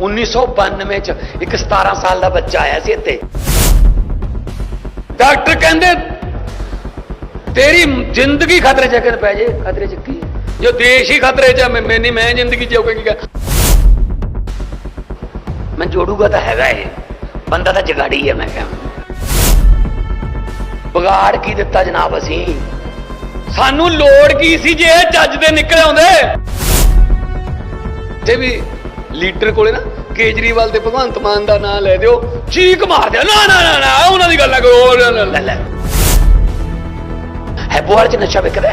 1992 ਚ ਇੱਕ 17 ਸਾਲ ਦਾ ਬੱਚਾ ਆਇਆ ਸੀ ਇੱਥੇ। ਡਾਕਟਰ ਕਹਿੰਦੇ, ਤੇਰੀ ਜ਼ਿੰਦਗੀ ਖਤਰੇ 'ਚ ਪੈ ਜੇ, ਖਤਰੇ 'ਚ ਕੀ? ਜੋ ਦੇਸ਼ ਹੀ ਖਤਰੇ 'ਚ ਮੈਂ ਨਹੀਂ, ਮੈਂ ਜ਼ਿੰਦਗੀ ਜਿਉਗਾ ਮੈਂ ਜੋੜੂਗਾ ਤਾਂ ਹੈਗਾ ਇਹ। ਬੰਦਾ ਤਾਂ ਜਗਾੜੀ ਹੈ ਮੈਂ ਕਿਹਾ। ਬਗਾੜ ਕੀ ਦਿੱਤਾ ਜਨਾਬ ਅਸੀਂ? ਸਾਨੂੰ ਲੋੜ ਕੀ ਸੀ ਜੇ ਇਹ ਚੱਜ ਦੇ ਨਿਕਲ ਆਉਂਦੇ? ਤੇ ਵੀ ਲੀਡਰ ਕੋਲੇ ਨਾ ਕੇਜਰੀਵਾਲ ਤੇ ਭਗਵੰਤ ਮਾਨ ਦਾ ਨਾਮ ਲੈ ਦਿਓ। ਚੀਕ ਮਾਰ ਦਿਓ। ਨਾ ਨਾ ਨਾ ਨਾ ਉਹਨਾਂ ਦੀ ਗੱਲ ਨਾ ਕਰੋ ਲੈ, ਲੈ, ਲੈ, ਹੈ ਬੋਲ ਚ ਨਸ਼ਾ ਵਿਕਦਾ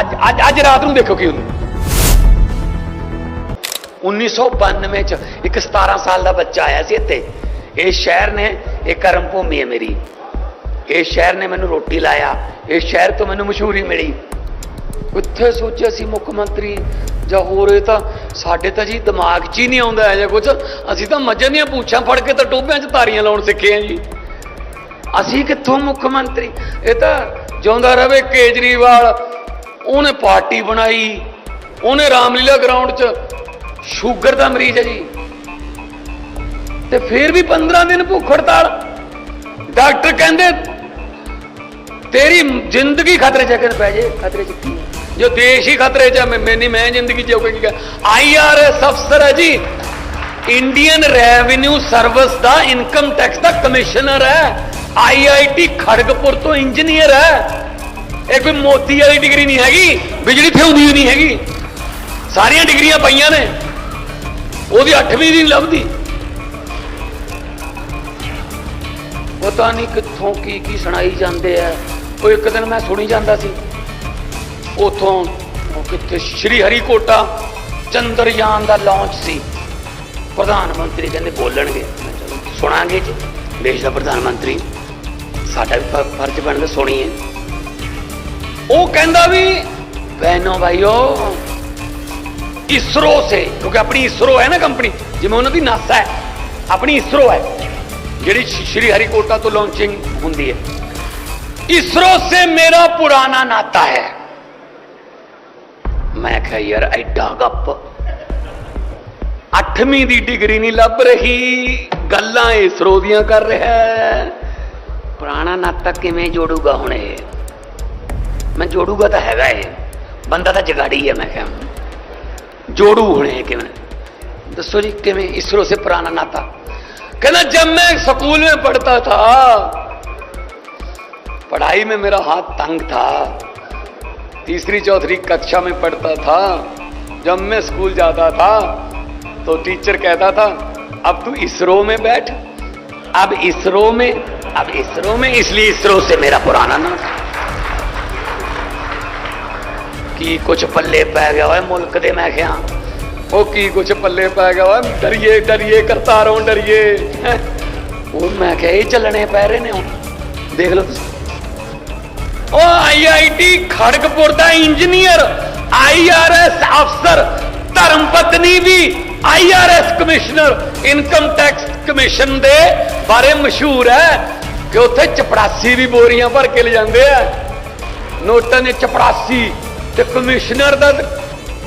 ਅੱਜ ਅੱਜ ਅੱਜ ਰਾਤ ਨੂੰ ਦੇਖੋ ਕੀ ਹੁੰਦਾ। 1992 ਚ ਇੱਕ 17 ਸਾਲ ਦਾ ਬੱਚਾ ਆਇਆ ਸੀ ਇੱਥੇ। ਇਹ ਸ਼ਹਿਰ ਨੇ ਇਹ ਕਰਮ ਭੂਮੀ ਹੈ ਮੇਰੀ। ਇਹ ਸ਼ਹਿਰ ਨੇ ਮੈਨੂੰ ਰੋਟੀ ਲਾਇਆ। ਇਹ ਸ਼ਹਿਰ ਤੋਂ ਮੈਨੂੰ ਮਸ਼ਹੂਰੀ ਮਿਲੀ। ਕਿੱਥੇ ਸੋਚਿਆ ਸੀ ਮੁੱਖ ਮੰਤਰੀ ਜਾਂ ਹੋਰ ਇਹ ਤਾਂ ਸਾਡੇ ਤਾਂ ਜੀ ਦਿਮਾਗ 'ਚ ਹੀ ਨਹੀਂ ਆਉਂਦਾ ਹੈ ਜਾਂ ਕੁਝ ਅਸੀਂ ਤਾਂ ਮੱਝਾਂ ਦੀਆਂ ਪੂਛਾਂ ਫੜ ਕੇ ਤਾਂ ਟੋਭਿਆਂ 'ਚ ਤਾਰੀਆਂ ਲਾਉਣ ਸਿੱਖੇ ਆ ਜੀ। ਅਸੀਂ ਕਿੱਥੋਂ ਮੁੱਖ ਮੰਤਰੀ? ਇਹ ਤਾਂ ਜਿਉਂਦਾ ਰਵੇ ਕੇਜਰੀਵਾਲ, ਉਹਨੇ ਪਾਰਟੀ ਬਣਾਈ, ਉਹਨੇ ਰਾਮਲੀਲਾ ਗਰਾਊਂਡ 'ਚ ਸ਼ੂਗਰ ਦਾ ਮਰੀਜ਼ ਹੈ ਜੀ। ਤੇ ਫਿਰ ਵੀ 15 ਦਿਨ ਭੁੱਖ ਹੜਤਾਲ। ਡਾਕਟਰ ਕਹਿੰਦੇ, ਤੇਰੀ ਜ਼ਿੰਦਗੀ ਖਤਰੇ 'ਚ ਪੈ ਜੇ, ਖਤਰੇ 'ਚ ਕੀ ਜੋ ਦੇਸ਼ ਹੀ ਖਤਰੇ 'ਚ ਹੈ, ਮੈਂ ਮੈਂ ਨਹੀਂ ਮੈਂ ਜ਼ਿੰਦਗੀ ਜਿਉਗਾ ਆਈਆਰਐਸ ਅਫਸਰ ਹੈ ਜੀ। ਇੰਡੀਅਨ ਰੈਵਨਿਊ ਸਰਵਿਸ ਦਾ ਇਨਕਮ ਟੈਕਸ ਦਾ ਕਮਿਸ਼ਨਰ ਹੈ। ਆਈਆਈਟੀ ਖੜਗਪੁਰ ਤੋਂ ਇੰਜੀਨੀਅਰ ਹੈ। ਇਹ ਕੋਈ ਮੋਦੀ ਵਾਲੀ ਡਿਗਰੀ ਨਹੀਂ ਹੈਗੀ ਬਿਜਲੀ ਥਿਉਂਦੀ ਨਹੀਂ ਹੈਗੀ। ਸਾਰੀਆਂ ਡਿਗਰੀਆਂ ਪਈਆਂ ਨੇ। ਉਹਦੀ 8ਵੀਂ ਦੀ ਲੱਭਦੀ। ਪਤਾ ਨਹੀਂ ਕਿੱਥੋਂ ਕੀ ਕੀ ਸੁਣਾਈ ਜਾਂਦੇ ਆ। ਉਹ ਇੱਕ ਦਿਨ ਮੈਂ ਸੁਣੀ ਜਾਂਦਾ ਸੀ। ਉਥੋਂ ਉਹ ਕਿੱਥੇ ਸ਼੍ਰੀ ਹਰੀਕੋਟਾ ਚੰਦਰਯਾਨ ਦਾ ਲਾਂਚ ਸੀ ਪ੍ਰਧਾਨ ਮੰਤਰੀ ਕਹਿੰਦੇ ਬੋਲਣਗੇ ਮੈਂ ਚਲੋ ਸੁਣਾਂਗੇ ਜੀ ਦੇਸ਼ ਦਾ ਪ੍ਰਧਾਨ ਮੰਤਰੀ ਸਾਡਾ ਵੀ ਫ- ਫਰਜ਼ ਬਣਦਾ ਸੁਣੀਏ ਉਹ ਕਹਿੰਦਾ ਵੀ ਬਹਿਨੋ ਭਾਈਓ इसरो से क्योंकि अपनी इसरो है ना कंपनी जिमें उन्होंने नासा है अपनी इसरो है ਜਿਹੜੀ ਸ਼੍ਰੀ ਹਰੀਕੋਟਾ ਤੋਂ ਲਾਂਚਿੰਗ ਹੁੰਦੀ ਹੈ ਇਸਰੋ ਸੇ ਮੇਰਾ ਪੁਰਾਣਾ ਨਾਤਾ ਹੈ मैं यार एडा गप अठवीं की डिग्री नहीं लभ रही। गल इसरो कर रहा है। पुराना नाता किमें जोड़ूगा हूँ ये मैं जोड़ूगा तो हैगा बंदा तो जगाड़ी है, मैं क्या जोड़ू होने कि दसो जी, किमें इसरो से पुराना नाता? क्या जब मैं स्कूल में पढ़ता था, पढ़ाई में मेरा हाथ तंग था। तीसरी चौथी कक्षा में पढ़ता था जब मैं स्कूल जाता था तो टीचर कहता था अब तू इसरो में बैठ अब इसरो में अब इसरो में इसलिए इसरो से मेरा पुराना नाम ਕੀ ਕੁਛ ਪੱਲੇ ਪੈ ਗਿਆ ਓਏ ਮੁਲਕ ਦੇ ਮੈਂ ਕਿਹਾ ਉਹ ਕੀ ਕੁਛ ਪੱਲੇ ਪੈ ਗਿਆ ਓਏ ਡਰੀਏ ਡਰੀਏ ਕਰਤਾ ਰਹੋ ਡਰੀਏ ਹੈਂ। ਉਹ ਮੈਂ ਕਿਹਾ ਇਹ ਚੱਲਣੇ ਪੈ ਰਹੇ ਨੇ ਹੁਣ ਦੇਖ ਲਓ ਤੁਸੀਂ ਉਹ ਆਈਆਈਟੀ ਖੜਗਪੁਰ ਦਾ ਇੰਜੀਨੀਅਰ ਆਈਆਰਐਸ ਅਫਸਰ, ਧਰਮ ਪਤਨੀ ਵੀ IRS commissioner, income tax commission ਦੇ ਬਾਰੇ ਮਸ਼ਹੂਰ ਹੈ ਕਿ ਉੱਥੇ ਚਪੜਾਸੀ ਵੀ ਬੋਰੀਆਂ ਭਰ ਕੇ ਲੈ ਜਾਂਦੇ ਆ। ਨੋਟਾਂ ਦੇ ਚਪੜਾਸੀ ਤੇ ਕਮਿਸ਼ਨਰ ਦਾ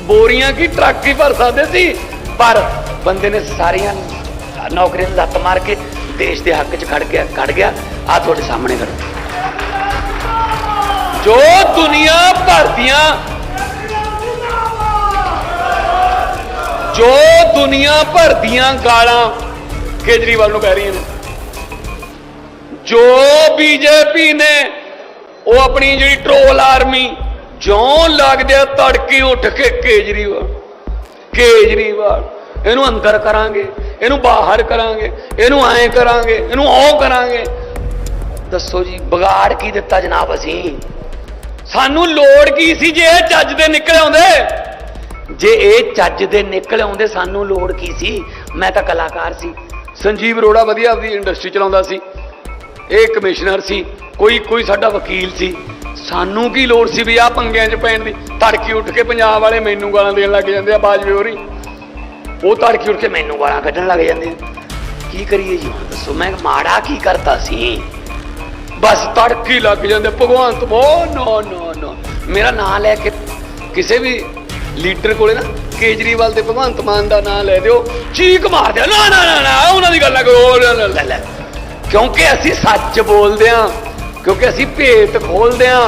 ਬੋਰੀਆਂ ਕੀ ਟਰੱਕ ਹੀ ਭਰ ਸਕਦੇ ਸੀ, ਪਰ ਬੰਦੇ ਨੇ ਸਾਰੀਆਂ ਨੌਕਰੀਆਂ ਲੱਤ ਮਾਰ ਕੇ ਦੇਸ਼ ਦੇ ਹੱਕ 'ਚ ਖੜ ਗਿਆ ਖੜ ਗਿਆ। ਆ ਤੁਹਾਡੇ ਸਾਹਮਣੇ ਖੜਾ। ਜੋ ਦੁਨੀਆ ਭਰ ਦੀਆਂ ਜੋ ਦੁਨੀਆ ਭਰ ਦੀਆਂ ਗਾਲਾਂ ਕੇਜਰੀਵਾਲ ਨੂੰ ਕਹਿ ਰਹੀਆਂ ਨੇ। ਜੋ ਬੀਜੇਪੀ ਨੇ ਉਹ ਆਪਣੀ ਜਿਹੜੀ ਟ੍ਰੋਲ ਆਰਮੀ ਜਿਉਂ ਲੱਗਦੇ ਆ ਤੜਕੇ ਉੱਠ ਕੇ ਕੇਜਰੀਵਾਲ ਕੇਜਰੀਵਾਲ, ਇਹਨੂੰ ਅੰਦਰ ਕਰਾਂਗੇ, ਇਹਨੂੰ ਬਾਹਰ ਕਰਾਂਗੇ, ਇਹਨੂੰ ਐਂ ਕਰਾਂਗੇ, ਇਹਨੂੰ ਉਹ ਕਰਾਂਗੇ। ਦੱਸੋ ਜੀ, ਵਿਗਾੜ ਕੀ ਦਿੱਤਾ ਜਨਾਬ ਅਸੀਂ? ਸਾਨੂੰ ਲੋੜ ਕੀ ਸੀ ਜੇ ਇਹ ਚੱਜ ਦੇ ਨਿਕਲ ਆਉਂਦੇ? ਜੇ ਇਹ ਚੱਜ ਦੇ ਨਿਕਲ ਆਉਂਦੇ, ਸਾਨੂੰ ਲੋੜ ਕੀ ਸੀ? ਮੈਂ ਤਾਂ ਕਲਾਕਾਰ ਸੀ। ਸੰਜੀਵ ਅਰੋੜਾ ਵਧੀਆ ਆਪਦੀ ਇੰਡਸਟਰੀ ਚਲਾਉਂਦਾ ਸੀ। ਇਹ ਕਮਿਸ਼ਨਰ ਸੀ। ਕੋਈ ਕੋਈ ਸਾਡਾ ਵਕੀਲ ਸੀ। ਸਾਨੂੰ ਕੀ ਲੋੜ ਸੀ ਵੀ ਆ ਪੰਗਿਆਂ 'ਚ ਪੈਣ ਦੀ? ਤੜਕੀ ਉੱਠ ਕੇ ਪੰਜਾਬ ਵਾਲੇ ਮੈਨੂੰ ਗਾਲਾਂ ਦੇਣ ਲੱਗ ਜਾਂਦੇ ਆ, ਬਾਜਵੇ ਹੋਰੀ। ਉਹ ਤੜਕੀ ਉੱਠ ਕੇ ਮੈਨੂੰ ਗਾਲਾਂ ਕੱਢਣ ਲੱਗ ਜਾਂਦੇ ਕੀ ਕਰੀਏ ਜੀ? ਦੱਸੋ, ਮੈਂ ਮਾੜਾ ਕੀ ਕਰਤਾ ਸੀ? ਬਸ ਤੜਕੀ ਲੱਗ ਜਾਂਦੇ ਭਗਵੰਤ ਮੋ ਨੋ ਨੋ ਨੋ। ਮੇਰਾ ਨਾਂ ਲੈ ਕੇ ਕਿਸੇ ਵੀ ਲੀਡਰ ਕੋਲੇ ਨਾ ਕੇਜਰੀਵਾਲ ਤੇ ਭਗਵੰਤ ਮਾਨ ਦਾ ਨਾਮ ਲੈ ਦਿਓ ਚੀਕ ਮਾਰ ਨਾ ਨਾ ਨਾ ਨਾ ਉਹਨਾਂ ਦੀ ਗੱਲ ਕਰੋ ਲੈ, ਲੈ, ਕਿਉਂਕਿ ਅਸੀਂ ਸੱਚ ਬੋਲਦੇ ਆ ਕਿਉਂਕਿ ਅਸੀਂ ਭੇਤ ਖੋਲਦੇ ਆ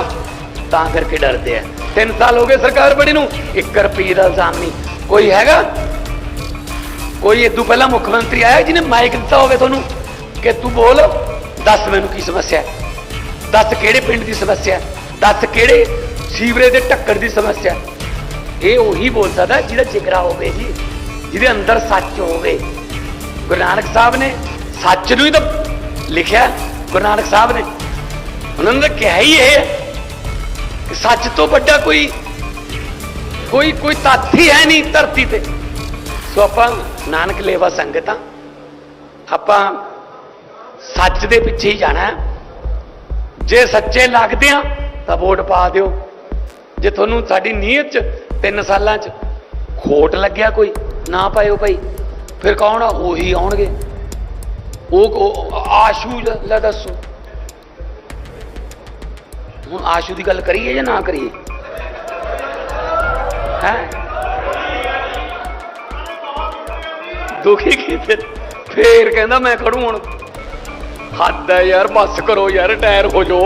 ਤਾਂ ਕਰਕੇ ਡਰਦੇ ਆ। 3 ਸਾਲ ਹੋ ਗਏ ਸਰਕਾਰ ਬਣੀ ਨੂੰ 1 ਰੁਪਏ ਦਾ ਇਲਜ਼ਾਮ ਨਹੀਂ। ਕੋਈ ਹੈਗਾ? ਕੋਈ ਇਦੋਂ ਪਹਿਲਾਂ ਮੁੱਖ ਮੰਤਰੀ ਆਇਆ ਜਿਹਨੇ ਮਾਈਕ ਦਿੱਤਾ ਹੋਵੇ ਤੁਹਾਨੂੰ ਕਿ ਤੂੰ ਬੋਲ ਦੱਸ ਮੈਨੂੰ ਕੀ ਸਮੱਸਿਆ ਹੈ? ਦੱਸ ਕਿਹੜੇ ਪਿੰਡ ਦੀ ਸਮੱਸਿਆ ਦੱਸ ਕਿਹੜੇ ਸੀਵਰੇਜ ਦੇ ਟੱਕਰ ਦੀ ਸਮੱਸਿਆ ਇਹ ਉਹੀ ਬੋਲ ਸਕਦਾ ਜਿਹਦਾ ਜਿਗਰਾ ਹੋਵੇ ਜੀ, ਜਿਹਦੇ ਅੰਦਰ ਸੱਚ ਹੋਵੇ। ਗੁਰੂ ਨਾਨਕ ਸਾਹਿਬ ਨੇ ਸੱਚ ਨੂੰ ਹੀ ਤਾਂ ਲਿਖਿਆ ਗੁਰੂ ਨਾਨਕ ਸਾਹਿਬ ਨੇ। ਉਹਨਾਂ ਨੇ ਤਾਂ ਕਿਹਾ ਹੀ ਇਹ ਹੈ ਕਿ ਸੱਚ ਤੋਂ ਵੱਡਾ ਕੋਈ ਕੋਈ ਕੋਈ ਤੱਥ ਹੀ ਹੈ ਨਹੀਂ ਧਰਤੀ ਤੇ। ਸੋ ਆਪਾਂ ਨਾਨਕ ਲੇਵਾ ਸੰਗਤਾਂ, ਆਪਾਂ ਸੱਚ ਦੇ ਪਿੱਛੇ ਹੀ ਜਾਣਾ ਹੈ। ਜੇ ਸੱਚੇ ਲੱਗਦੇ ਆ, ਤਾਂ ਵੋਟ ਪਾ ਦਿਓ। ਜੇ ਤੁਹਾਨੂੰ ਸਾਡੀ ਨੀਅਤ ਚ 3 ਸਾਲਾਂ ਚ ਖੋਟ ਲੱਗਿਆ ਕੋਈ, ਨਾ ਪਾਇਓ ਭਾਈ, ਫਿਰ ਕੌਣ ਆ? ਉਹੀ ਆਉਣਗੇ। ਉਹ ਆਸ਼ੂ ਲੈ ਦੱਸੋ। ਹੁਣ ਆਸ਼ੂ ਦੀ ਗੱਲ ਕਰੀਏ ਜਾਂ ਨਾ ਕਰੀਏ? ਹੈ? ਦੁਖੀ ਕੀ ਫਿਰ? ਫੇਰ ਕਹਿੰਦਾ ਮੈਂ ਖੜੂ ਹੁਣ। ਹੱਦ ਹੈ ਯਾਰ, ਬੱਸ ਕਰੋ ਯਾਰ, ਟਾਇਰ ਹੋ ਜੋ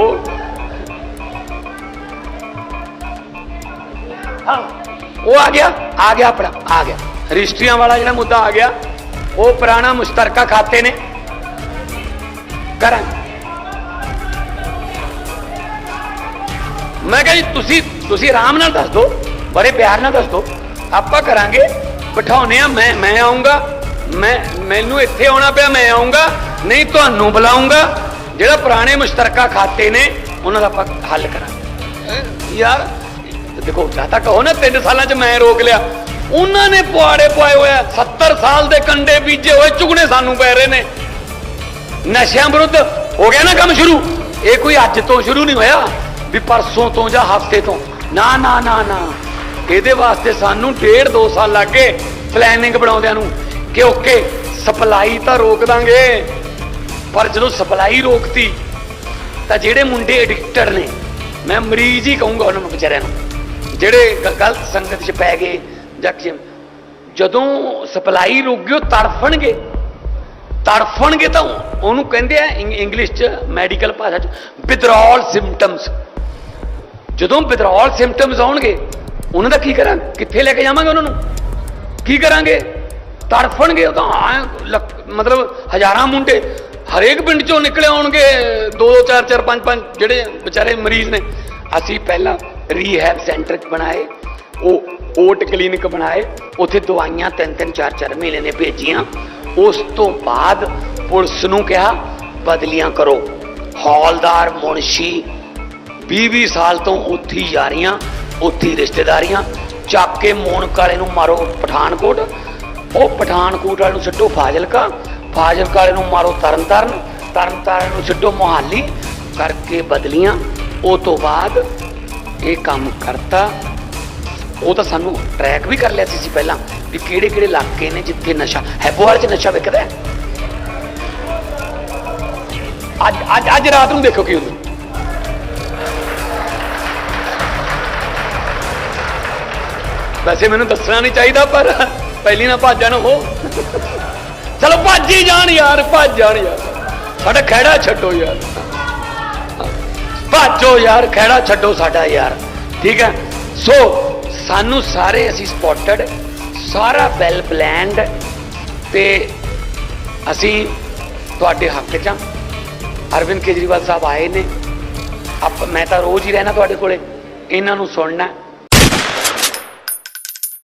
ਉਹ ਆ ਗਿਆ ਆ ਗਿਆ ਆਪਣਾ, ਆ ਗਿਆ। ਰਜਿਸਟਰੀਆਂ ਵਾਲਾ ਜਿਹੜਾ ਮੁੱਦਾ ਆ ਗਿਆ, ਉਹ ਪੁਰਾਣਾ ਮੁਸ਼ਤਰਕਾ ਖਾਤੇ ਨੇ। ਕਰਾਂ। ਮੈਂ ਕਿਹਾ ਜੀ, ਤੁਸੀਂ ਤੁਸੀਂ ਆਰਾਮ ਨਾਲ ਦੱਸ ਦਿਓ, ਬੜੇ ਪਿਆਰ ਨਾਲ ਦੱਸ ਦਿਓ। ਆਪਾਂ ਕਰਾਂਗੇ ਬਿਠਾਉਨੇ ਆ ਮੈਂ ਮੈਂ ਆਉਂਗਾ ਮੈਂ, ਮੈਨੂੰ ਇੱਥੇ ਆਉਣਾ ਪਿਆ, ਮੈਂ ਆਉਂਗਾ ਨਹੀਂ ਤੁਹਾਨੂੰ ਬੁਲਾਉਂਗਾ। ਜਿਹੜਾ ਪੁਰਾਣੇ ਮੁਸ਼ਤਰਕਾ ਖਾਤੇ ਨੇ ਉਹਨਾਂ ਦਾ ਆਪਾਂ ਹੱਲ ਕਰਾਂਗੇ। ਯਾਰ ਦੇਖੋ ਜਾਂ ਤਾਂ ਕਹੋ ਨਾ 3 ਸਾਲਾਂ 'ਚ ਮੈਂ ਰੋਕ ਲਿਆ ਉਹਨਾਂ ਨੇ ਪੁਆੜੇ ਪੁਆਏ ਹੋਇਆ 70 ਸਾਲ ਦੇ ਕੰਡੇ ਬੀਜੇ ਹੋਏ ਚੁਗਣੇ ਸਾਨੂੰ ਪੈ ਰਹੇ ਨੇ। ਨਸ਼ਿਆਂ ਵਿਰੁੱਧ ਹੋ ਗਿਆ ਨਾ ਕੰਮ ਸ਼ੁਰੂ। ਇਹ ਕੋਈ ਅੱਜ ਤੋਂ ਸ਼ੁਰੂ ਨਹੀਂ ਹੋਇਆ ਵੀ ਪਰਸੋਂ ਤੋਂ ਜਾਂ ਹਫ਼ਤੇ ਤੋਂ। ਨਾ ਨਾ ਨਾ ਨਾ। ਇਹਦੇ ਵਾਸਤੇ ਸਾਨੂੰ ਡੇਢ ਦੋ ਸਾਲ ਲੱਗੇ ਪਲੈਨਿੰਗ ਬਣਾਉਂਦਿਆਂ ਨੂੰ। ਕਿ ਓਕੇ ਸਪਲਾਈ ਤਾਂ ਰੋਕ ਦਾਂਗੇ। ਪਰ ਜਦੋਂ ਸਪਲਾਈ ਰੋਕਤੀ, ਤਾਂ ਜਿਹੜੇ ਮੁੰਡੇ ਐਡਿਕਟਡ ਨੇ, ਮੈਂ ਮਰੀਜ਼ ਹੀ ਕਹੂੰਗਾ ਉਹਨਾਂ ਨੂੰ ਵਿਚਾਰਿਆਂ ਨੂੰ, ਜਿਹੜੇ ਗਲਤ ਸੰਗਤ 'ਚ ਪੈ ਗਏ ਜਾਂ ਜਦੋਂ ਸਪਲਾਈ ਰੁਕ ਗਈ, ਉਹ ਤੜਫਣਗੇ। ਤੜਫਣਗੇ ਤਾਂ ਉਹਨੂੰ ਕਹਿੰਦੇ ਆ ਇੰਗ- ਇੰਗਲਿਸ਼ 'ਚ, ਮੈਡੀਕਲ ਭਾਸ਼ਾ 'ਚ ਵਿਦਰੋਲ ਸਿੰਪਟਮਸ ਜਦੋਂ ਵਿਦਰੋਲ ਸਿੰਪਟਮਸ ਆਉਣਗੇ, ਉਹਨਾਂ ਦਾ ਕੀ ਕਰਾਂ, ਕਿੱਥੇ ਲੈ ਕੇ ਜਾਵਾਂਗੇ ਉਹਨਾਂ ਨੂੰ? ਕੀ ਕਰਾਂਗੇ? ਤੜਫਣਗੇ, ਉਹ ਤਾਂ ਮਤਲਬ ਹਜ਼ਾਰਾਂ ਮੁੰਡੇ ਹਰੇਕ ਪਿੰਡ ਚੋਂ ਨਿਕਲੇ ਆਉਣਗੇ, ਦੋ ਦੋ ਚਾਰ ਚਾਰ, ਪੰਜ ਪੰਜ ਜਿਹੜੇ ਵਿਚਾਰੇ ਮਰੀਜ਼ ਨੇ। ਅਸੀਂ ਪਹਿਲਾਂ ਰੀਹੈਬ ਸੈਂਟਰ ਬਣਾਏ, ਉਹ ਓਟ ਕਲੀਨਿਕ ਬਣਾਏ, ਉੱਥੇ ਦਵਾਈਆਂ ਤਿੰਨ ਤਿੰਨ, ਚਾਰ ਚਾਰ ਮਹੀਨੇ ਨੇ ਭੇਜੀਆਂ। ਉਸ ਤੋਂ ਬਾਅਦ ਪੁਲਿਸ ਨੂੰ ਕਿਹਾ, ਬਦਲੀਆਂ ਕਰੋ। ਹੌਲਦਾਰ, ਮੁਨਸ਼ੀ 20-20 ਸਾਲ ਤੋਂ ਉੱਥੀ ਯਾਰੀਆਂ ਉੱਥੀ ਰਿਸ਼ਤੇਦਾਰੀਆਂ। ਚੱਕ ਕੇ ਮੋਨਕ ਵਾਲੇ ਨੂੰ ਮਾਰੋ ਪਠਾਨਕੋਟ। ਉਹ ਪਠਾਨਕੋਟ ਵਾਲੇ ਨੂੰ ਛੱਡੋ ਫਾਜ਼ਿਲਕਾ। ਫਾਜ਼ਿਲਕਾ ਨੂੰ ਮਾਰੋ ਤਰਨਤਾਰਨ ਤਰਨਤਾਰਨ ਨੂੰ ਛੱਡੋ ਮੋਹਾਲੀ, ਕਰਕੇ ਬਦਲੀਆਂ। ਉਹ ਤੋਂ ਬਾਅਦ ਇਹ ਕੰਮ ਕਰਤਾ। ਉਹ ਤਾਂ ਸਾਨੂੰ ਟਰੈਕ ਵੀ ਕਰ ਲਿਆ ਸੀ ਸੀ ਪਹਿਲਾਂ, ਵੀ ਕਿਹੜੇ ਕਿਹੜੇ ਇਲਾਕੇ ਨੇ ਜਿੱਥੇ ਨਸ਼ਾ, ਹੈਬੋਵਾਲ 'ਚ ਨਸ਼ਾ ਵਿਕਦਾ ਅੱਜ ਅੱਜ ਅੱਜ ਰਾਤ ਨੂੰ ਦੇਖੋ ਕੀ ਹੁੰਦਾ। ਵੈਸੇ ਮੈਨੂੰ ਦੱਸਣਾ ਨਹੀਂ ਚਾਹੀਦਾ, ਪਰ ਪਹਿਲੀ ਨਾ ਭੱਜ ਜਾਣ ਚਲੋ ਭੱਜ ਹੀ ਜਾਣ ਯਾਰ, ਭੱਜ ਜਾਣ ਯਾਰ। ਸਾਡਾ ਖਹਿੜਾ ਛੱਡੋ ਯਾਰ। ਭੱਜੋ ਯਾਰ, ਖਹਿੜਾ ਛੱਡੋ ਸਾਡਾ ਯਾਰ। ਠੀਕ ਹੈ? ਸੋ, ਸਾਨੂੰ ਸਾਰੇ ਅਸੀਂ ਸਪੋਟਡ ਸਾਰਾ ਵੈਲ ਪਲਾਨਡ ਤੇ ਅਸੀਂ ਤੁਹਾਡੇ ਹੱਕ 'ਚ ਹਾਂ। ਅਰਵਿੰਦ ਕੇਜਰੀਵਾਲ ਸਾਹਿਬ ਆਏ ਨੇ। ਆਪ ਮੈਂ ਤਾਂ ਰੋਜ਼ ਹੀ ਰਹਿਣਾ ਤੁਹਾਡੇ ਕੋਲੇ। ਇਹਨਾਂ ਨੂੰ ਸੁਣਨਾ।